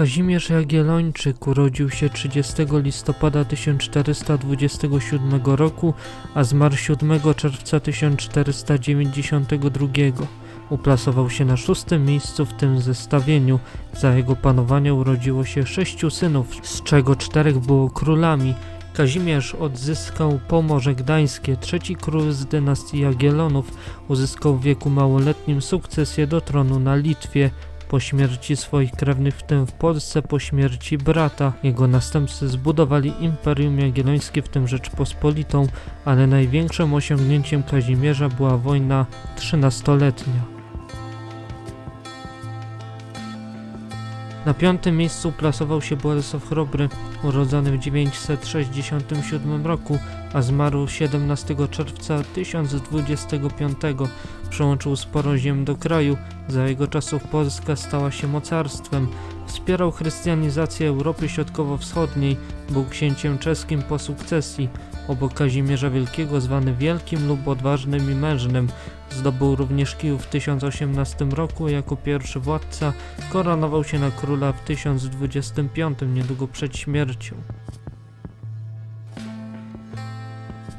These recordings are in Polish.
Kazimierz Jagiellończyk urodził się 30 listopada 1427 roku, a zmarł 7 czerwca 1492. Uplasował się na szóstym miejscu w tym zestawieniu. Za jego panowania urodziło się sześciu synów, z czego czterech było królami. Kazimierz odzyskał Pomorze Gdańskie, trzeci król z dynastii Jagiellonów, uzyskał w wieku małoletnim sukcesję do tronu na Litwie. Po śmierci swoich krewnych, w tym w Polsce po śmierci brata, jego następcy zbudowali Imperium Jagiellońskie, w tym Rzeczpospolitą, ale największym osiągnięciem Kazimierza była wojna trzynastoletnia. Na piątym miejscu plasował się Bolesław Chrobry, urodzony w 967 roku, a zmarł 17 czerwca 1025. Przełączył sporo ziem do kraju, za jego czasów Polska stała się mocarstwem. Wspierał chrystianizację Europy Środkowo-Wschodniej, był księciem czeskim po sukcesji. Obok Kazimierza Wielkiego zwany Wielkim lub Odważnym i Mężnym, zdobył również Kijów w 1018 roku jako pierwszy władca, koronował się na króla w 1025, niedługo przed śmiercią.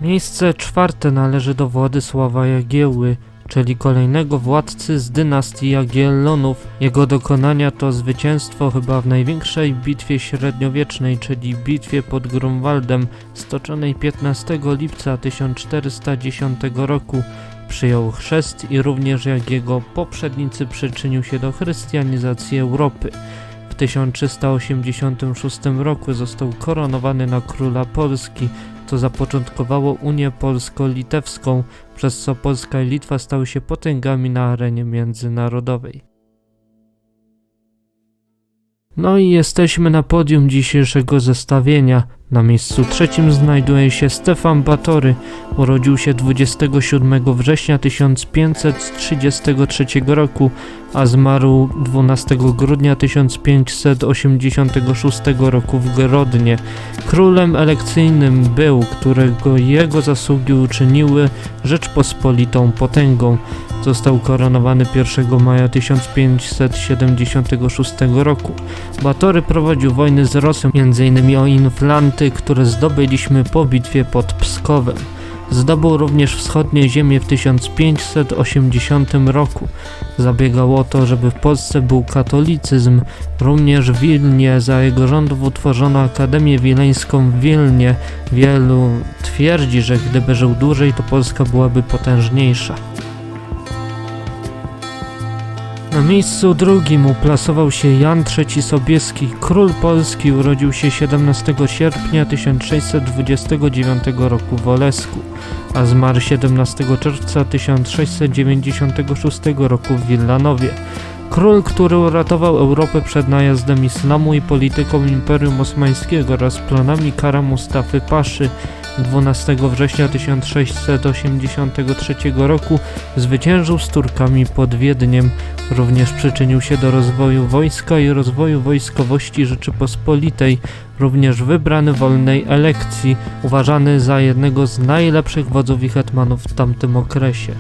Miejsce czwarte należy do Władysława Jagiełły, czyli kolejnego władcy z dynastii Jagiellonów. Jego dokonania to zwycięstwo chyba w największej bitwie średniowiecznej, czyli bitwie pod Grunwaldem, stoczonej 15 lipca 1410 roku. Przyjął chrzest i również jak jego poprzednicy przyczynił się do chrystianizacji Europy. W 1386 roku został koronowany na króla Polski, co zapoczątkowało Unię Polsko-Litewską, przez co Polska i Litwa stały się potęgami na arenie międzynarodowej. No i jesteśmy na podium dzisiejszego zestawienia. Na miejscu trzecim znajduje się Stefan Batory. Urodził się 27 września 1533 roku, a zmarł 12 grudnia 1586 roku w Grodnie. Królem elekcyjnym był, którego jego zasługi uczyniły Rzeczpospolitą potęgą. Został koronowany 1 maja 1576 roku. Batory prowadził wojny z Rosją, m.in. o Inflanty, które zdobyliśmy po bitwie pod Pskowem. Zdobył również wschodnie ziemie w 1580 roku. Zabiegał o to, żeby w Polsce był katolicyzm. Również w Wilnie za jego rządów utworzono Akademię Wileńską w Wilnie. Wielu twierdzi, że gdyby żył dłużej, to Polska byłaby potężniejsza. Na miejscu drugim uplasował się Jan III Sobieski. Król Polski urodził się 17 sierpnia 1629 roku w Olesku, a zmarł 17 czerwca 1696 roku w Willanowie. Król, który uratował Europę przed najazdem islamu i polityką Imperium Osmańskiego oraz planami Kara Mustafy Paszy, 12 września 1683 roku zwyciężył z Turkami pod Wiedniem. Również przyczynił się do rozwoju wojska i rozwoju wojskowości Rzeczypospolitej. Również wybrany wolnej elekcji, uważany za jednego z najlepszych wodzów i hetmanów w tamtym okresie.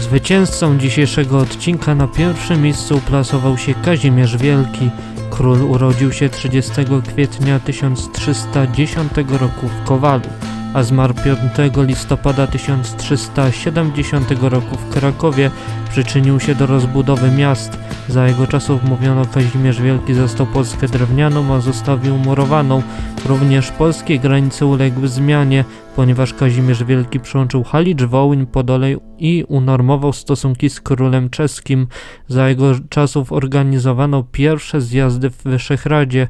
Zwycięzcą dzisiejszego odcinka na pierwszym miejscu uplasował się Kazimierz Wielki. Król urodził się 30 kwietnia 1310 roku w Kowalu, a zmarł 5 listopada 1370 roku w Krakowie. Przyczynił się do rozbudowy miast. Za jego czasów mówiono Kazimierz Wielki został Polskę drewnianą, a zostawił murowaną. Również polskie granice uległy zmianie, ponieważ Kazimierz Wielki przyłączył Halicz, Wołyń, Podolej i unormował stosunki z królem czeskim. Za jego czasów organizowano pierwsze zjazdy w Wyszehradzie.